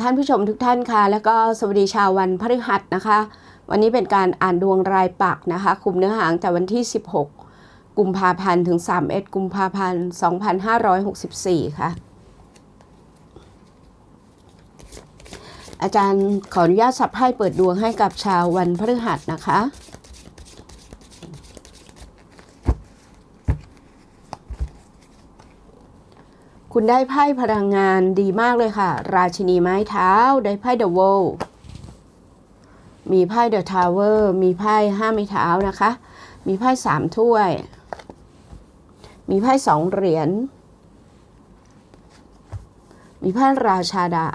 ท่านผู้ชมทุกท่านค่ะ แล้วก็สวัสดีชาววันพฤหัสนะคะ วันนี้เป็นการอ่านดวงรายปักนะคะ คุมเนื้อหาตั้งแต่วันที่ 16 กุมภาพันธ์ถึง 31 กุมภาพันธ์ 2564 ค่ะ อาจารย์ขออนุญาตสับให้เปิดดวงให้กับชาววันพฤหัสนะคะ คุณได้ไพ่พลังงานดีมากเลยค่ะ ราชินีไม้เท้า ได้ไพ่เดอะ w วลมีไพ่เดอะทาวเวอร์มีไพ่ห้าไม้เท้านะคะ มีไพ่สามถ้วย มีไพ่สองเหรียญมีไพ่ราชาดา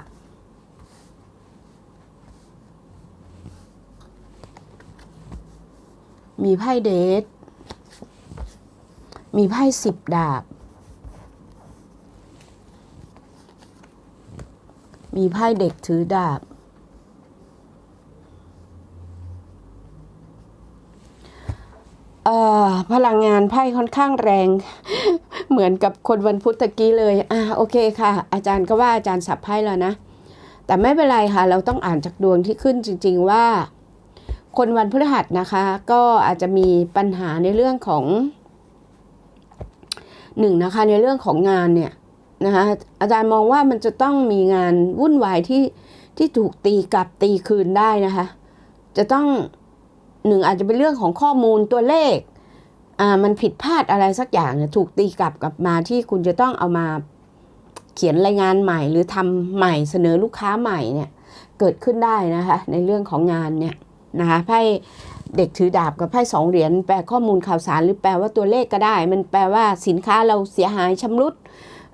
มีไพ่เดท มีไพ่สิบดาบ มีไพ่เด็กถือดาบ พลังงานไพ่ค่อนข้างแรง เหมือนกับคนวันพุธตะกี้เลย อะโอเคค่ะ อาจารย์ก็ว่าอาจารย์สับไพ่แล้วนะ แต่ไม่เป็นไรค่ะ เราต้องอ่านจากดวงที่ขึ้นจริง ๆ ว่า คนวันพฤหัสนะคะ ก็อาจจะมีปัญหาในเรื่องของหนึ่งนะคะในเรื่องของงานเนี่ย นะคะอาจารย์มองว่ามันจะต้องมีงานวุ่นวายที่ที่ถูกตีกลับตีคืนได้นะคะ จะต้องหนึ่งอาจจะเป็นเรื่องของข้อมูลตัวเลขอ่ามันผิดพลาดอะไรสักอย่างเนี่ยถูกตีกลับกลับมาที่คุณจะต้องเอามาเขียนรายงานใหม่ หรือทำใหม่เสนอลูกค้าใหม่เนี่ยเกิดขึ้นได้นะคะ ในเรื่องของงานเนี่ยนะคะไพ่เด็กถือดาบกับไพ่สองเหรียญแปลข้อมูลข่าวสารหรือแปลว่าตัวเลขก็ได้ มันแปลว่าสินค้าเราเสียหายชำรุด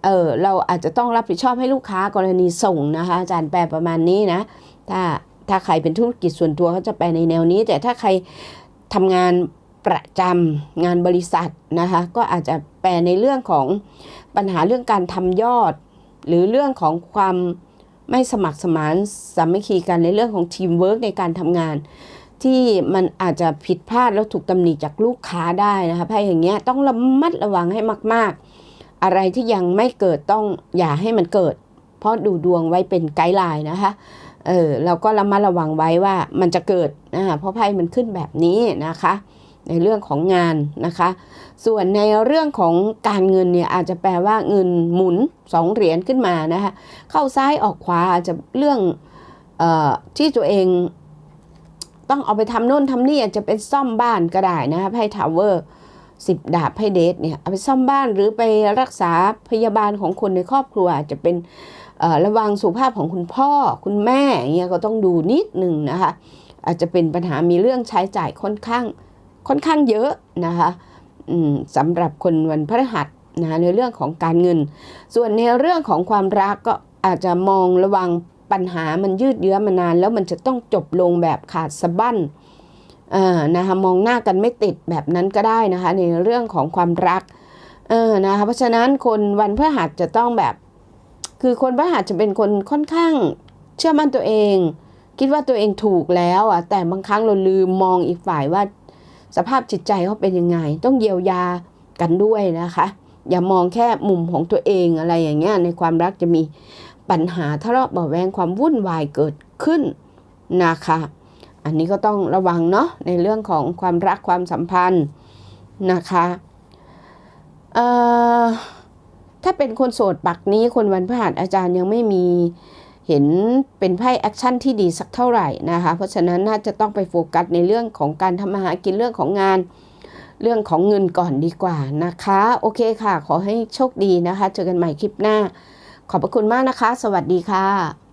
เออเราอาจจะต้องรับผิดชอบให้ลูกค้ากรณีส่งนะคะ อาจารย์แปลประมาณนี้นะ ถ้าถ้าใครเป็นธุรกิจส่วนตัวเขาจะไปในแนวนี้ แต่ถ้าใครทำงานประจำงานบริษัทนะคะ ก็อาจจะแปลในเรื่องของปัญหาเรื่องการทำยอด หรือเรื่องของความไม่สมัครสมานสามัคคีกันในเรื่องของทีมเวิร์กในการทำงาน ที่มันอาจจะผิดพลาดแล้วถูกตำหนิจากลูกค้าได้นะคะไพ่อย่างเงี้ยต้องระมัดระวังให้มาก ๆ อะไรที่ยังไม่เกิดต้องอย่าให้มันเกิด เพราะดูดวงไว้เป็นไกด์ไลน์นะคะเออเราก็ระมัดระวังไว้ว่ามันจะเกิดนะเพราะไพ่มันขึ้นแบบนี้นะคะ ในเรื่องของงานนะคะ ส่วนในเรื่องของการเงินเนี่ยอาจจะแปลว่าเงินหมุนสองเหรียญขึ้นมานะคะเข้าซ้ายออกขวาอาจจะเรื่องเอ่อที่ตัวเองต้องเอาไปทำโน่นทำนี่อาจจะเป็นซ่อมบ้านก็ได้นะคะไพ่ทาวเวอร์ สิบดาบไพ่เดทเนี่ยเอาไปซ่อมบ้านหรือไปรักษาพยาบาลของคนในครอบครัวอาจจะเป็นระวังสุขภาพของคุณพ่อคุณแม่เงี้ยก็ต้องดูนิดหนึ่งนะคะอาจจะเป็นปัญหามีเรื่องใช้จ่ายค่อนข้างค่อนข้างเยอะนะคะสำหรับคนวันพฤหัสนะในเรื่องของการเงิน ส่วนในเรื่องของความรักก็อาจจะมองระวังปัญหามันยืดเยื้อมานาน แล้วมันจะต้องจบลงแบบขาดสะบั้น นะคะมองหน้ากันไม่ติดแบบนั้นก็ได้นะคะในเรื่องของความรักเออนะคะเพราะฉะนั้นคนวันพฤหัสจะต้องแบบ คือคนพฤหัสจะเป็นคนค่อนข้างเชื่อมั่นตัวเอง คิดว่าตัวเองถูกแล้วอะแต่บางครั้งเราลืมมองอีกฝ่ายว่า สภาพจิตใจเขาเป็นยังไง ต้องเยียวยากันด้วยนะคะ อย่ามองแค่มุมของตัวเองอะไรอย่างเงี้ยในความรักจะมีปัญหาทะเลาะเบาะแวงความวุ่นวายเกิดขึ้นนะคะ อันนี้ก็ต้องระวังเนาะในเรื่องของความรักความสัมพันธ์นะคะถ้าเป็นคนโสดปักนี้คนวันพฤหัสอาจารย์ยังไม่มีเห็นเป็นไพ่แอคชั่นที่ดีสักเท่าไหร่นะคะ เพราะฉะนั้นน่าจะต้องไปโฟกัสในเรื่องของการทำมาหากินเรื่องของงานเรื่องของเงินก่อนดีกว่านะคะ โอเคค่ะ ขอให้โชคดีนะคะ เจอกันใหม่คลิปหน้า ขอบพระคุณมากนะคะ สวัสดีค่ะ